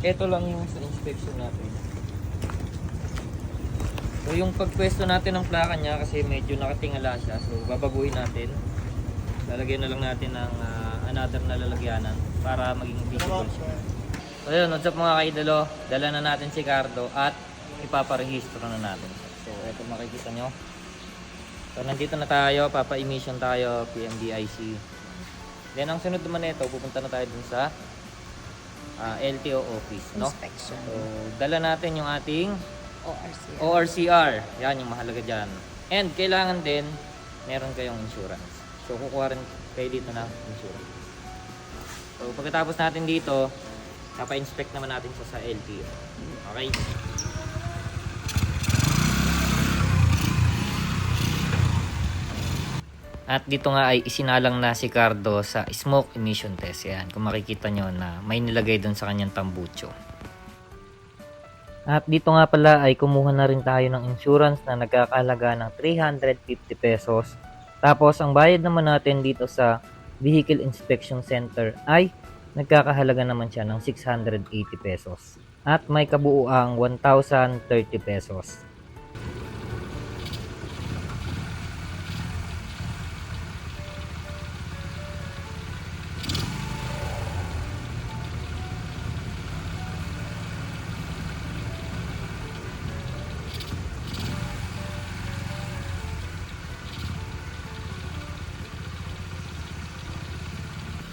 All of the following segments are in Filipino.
ito lang yung sa inspection natin. So yung pagpwesto natin ng plaka niya kasi medyo nakatingala siya. So babaguhin natin. Lalagyan na lang natin ng ah, another na lalagyanan para maging visible siya. So yun, what's up mga kaidolo? Dala na natin si Cardo at ipaparehistro na natin. So ito makikita nyo. So nandito na tayo, papa-emission tayo, PMDIC. Then ang sunod naman nito, pupunta na tayo dun sa ah, LTO office, no? Inspection. So dala natin yung ating ORC. ORCR. Yan yung mahalaga dyan. And kailangan din meron kayong insurance. So kukuha rin kayo dito ng insurance. So pagkatapos natin dito, papa-inspect naman natin siya sa LTO. Okay? At dito nga ay isinalang na si Cardo sa smoke emission test. Yan, kung makikita nyo na may nilagay doon sa kanyang tambucho. At dito nga pala ay kumuha na rin tayo ng insurance na nagkakahalaga ng 350 pesos. Tapos ang bayad naman natin dito sa Vehicle Inspection Center ay nagkakahalaga naman siya ng 680 pesos. At may kabuuang 1,030 pesos.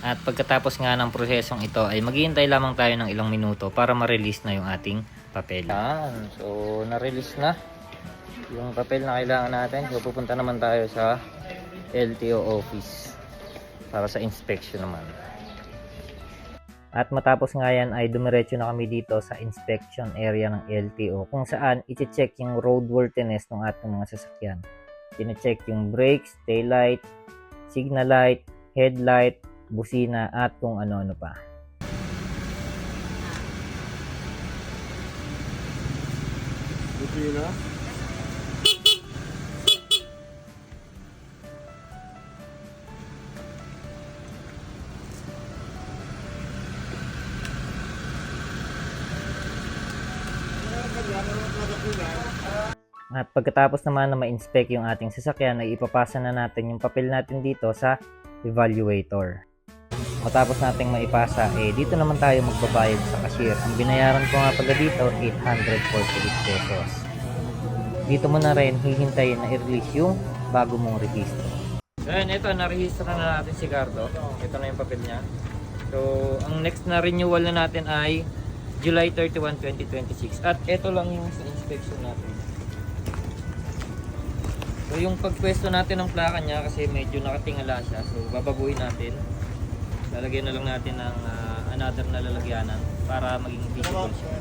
At pagkatapos nga ng prosesong ito ay maghihintay lamang tayo ng ilang minuto para ma-release na yung ating papel. Yan. So, na-release na yung papel na kailangan natin. So, pupunta naman tayo sa LTO office para sa inspection naman. At matapos nga yan ay dumiretso na kami dito sa inspection area ng LTO kung saan iti-check yung roadworthiness ng ating mga sasakyan. Tine-check yung brakes, taillight, signal light, headlight, busina at kung ano-ano pa. Busina? At pagkatapos naman na ma-inspect yung ating sasakyan ay ipapasa na natin yung papel natin dito sa evaluator. Matapos nating maipasa, eh dito naman tayo magbabayad sa cashier. Ang binayaran ko nga pala dito, 848 pesos. Dito mo na rin hihintayin na i-release yung bago mong rehistro. So yun, ito, narehistro na natin si Cardo. Ito na yung papel niya. So, ang next na renewal na natin ay July 31, 2026. At ito lang yung sa inspection natin. So yung pagpwesto natin ng plaka niya kasi medyo nakatingala siya. So babaguhin natin. Lalagyan na lang natin ng ah, another na lalagyanan para maging visible siya.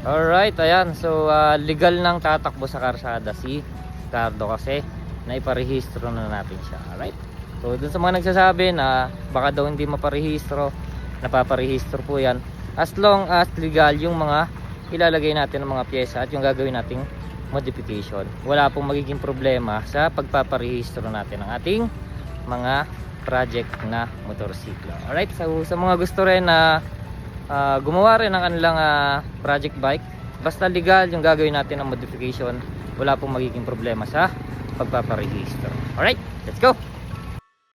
Alright, ayan. So ah, legal nang tatakbo sa karsada si Cardo kasi naiparehistro na natin siya. Alright. So dun sa mga nagsasabi na baka daw hindi maparehistro, napaparehistro po yan. As long as legal yung mga ilalagay natin ng mga pyesa at yung gagawin nating modification. Wala pong magiging problema sa pagpaparehistro natin ng ating mga project na motorsiklo. Alright, so sa mga gusto rin na ah, gumawa rin ng kanilang ah, project bike, basta legal yung gagawin natin ng modification, wala pong magiging problema sa pagpaparehistro. Alright, let's go!